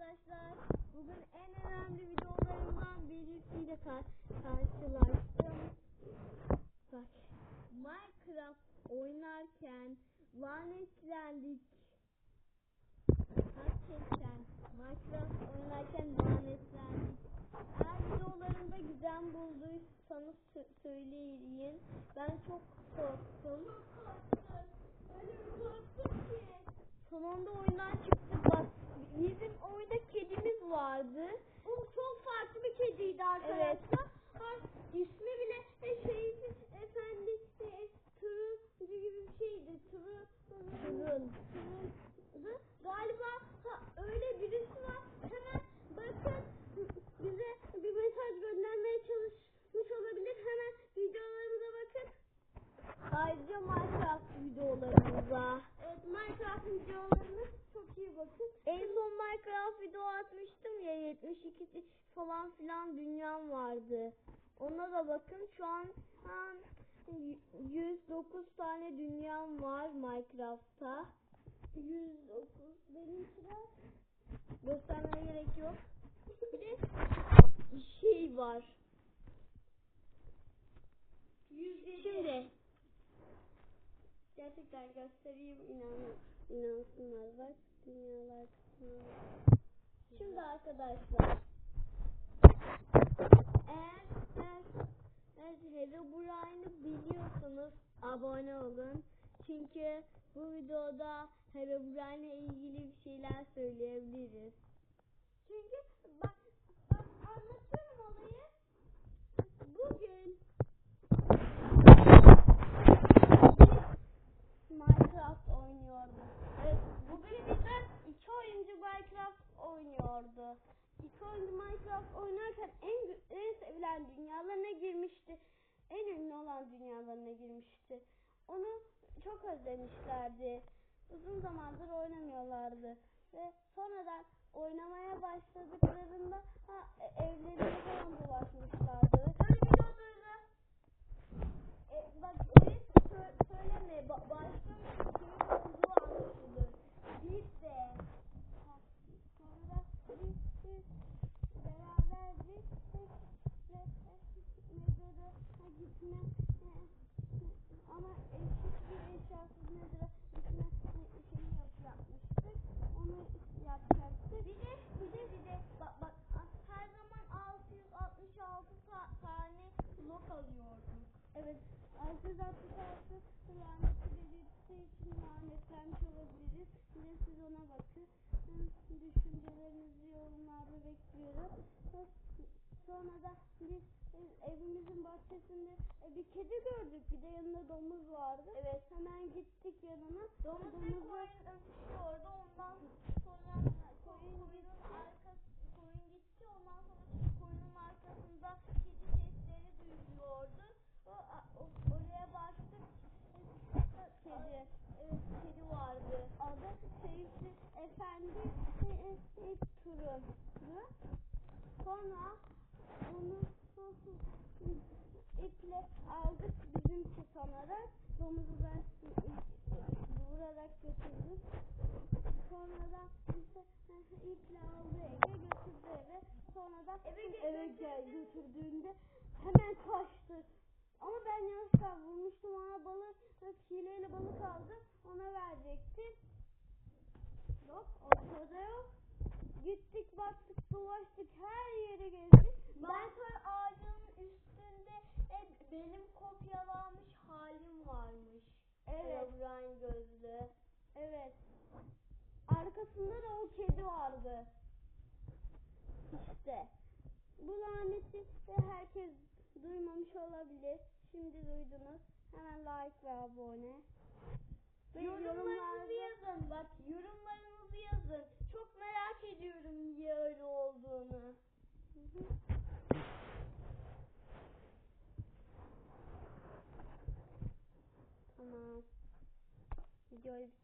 arkadaşlar. Bugün en önemli videolarımdan birisiyle kar karşılaştım. Bak Minecraft oynarken lanetlendik. Gerçekten Minecraft oynarken lanetlendik. Eğer videolarımda güzel bulduysanız sö- söyleyin. Ben çok korktum. Öyle bir korktum ki. Sonunda oyundan bak. Bizim oyunda kedimiz vardı. O çok farklı bir kediydi arkadaşlar. Ha, ismi bile e, şeydi efendi e, turuncu gibi bir şeydi. Turu, Turun. turuncu. Galiba ha, öyle birisi var. Hemen bakın bize bir mesaj göndermeye çalışmış olabilir. Hemen videolarımıza bakın. Ayrıca Minecraft videolarımıza. Evet Minecraft videolarına iyi bakın. En son Minecraft video atmıştım ya 72 falan filan dünyam vardı. Ona da bakın şu an ha, y- 109 tane dünyam var Minecraft'ta. 109 benim sıra. Göstermeye gerek yok. Bir de bir şey var. 107. Şimdi gerçekten göstereyim inan inansınlar bak dünyalar kısmına bak. Şimdi arkadaşlar eğer eğer, eğer Herobrine'i biliyorsanız abone olun. Çünkü bu videoda Herobrine'le ilgili bir şeyler söyleyebiliriz. Çünkü bak anlatıyorum olayı. Bugün Minecraft oynuyordu. Evet, bugün bizden iki oyuncu Minecraft oynuyordu. İki oyuncu Minecraft oynarken en gü- en sevilen dünyalarına girmişti. En ünlü olan dünyalarına girmişti. Onu çok özlemişlerdi. Uzun zamandır oynamıyorlardı. Ve sonradan oynamaya başladıklarında ha, evlerine falan bulaşmışlardı. Hani videolarına e, bak orayı sö- söyleme. Ba- başka bir şey olduğu anlaşılır. Biz de ha, sonra biz, biz beraberdik ve ve mezara gitme e, ama e, hiçbir eşyasız mezara gitme e, şeyi yap, yapmıştık. Onu yapacaktık. Bir de bir bak bak her zaman 666 ta- tane blok alıyorduk. Evet 666 laneti belirttiği için lanetlenmiş olabiliriz. Bir siz ona bakın. Düşüncelerinizi yorumlarda bekliyorum. Sonra da biz e, bahçesinde e, bir kedi gördük. Bir de yanında domuz vardı. Evet. Hemen gittik yanına. domuz ve Domuzu- koyun öpüşüyordu. Ondan sonra koyun gitti. Arkası, koyun gitti. Ondan sonra koyunun arkasında kedi sesleri duyuluyordu. O, o- oraya baktık. kedi. Evet kedi vardı. Adı Seyfi Efendi e, Turun'du. Sonra onu iple aldık bizimki sanarak. Domuzu ben vurarak götürdüm. Sonra da işte iple aldı eve götürdü eve. Sonra da Eve eve gel götürdüğünde hemen kaçtı. Ama ben yanlışlıkla vurmuştum ona balık, hileyle balık aldı. Ona verecektim. Yok ortada yok. Gittik baktık dolaştık her yeri gezdik. Ben sonra ağacın üstünde e, benim kopyalanmış halim varmış. Evet. Herobrine gözlü. Evet. Arkasında da o kedi vardı. İşte. Bu laneti de herkes duymamış olabilir. Şimdi duydunuz. Hemen like ve abone. Ve Yorumlarınızı yazın. Bak yorumlarınızı yazın. Çok merak ediyorum ya videos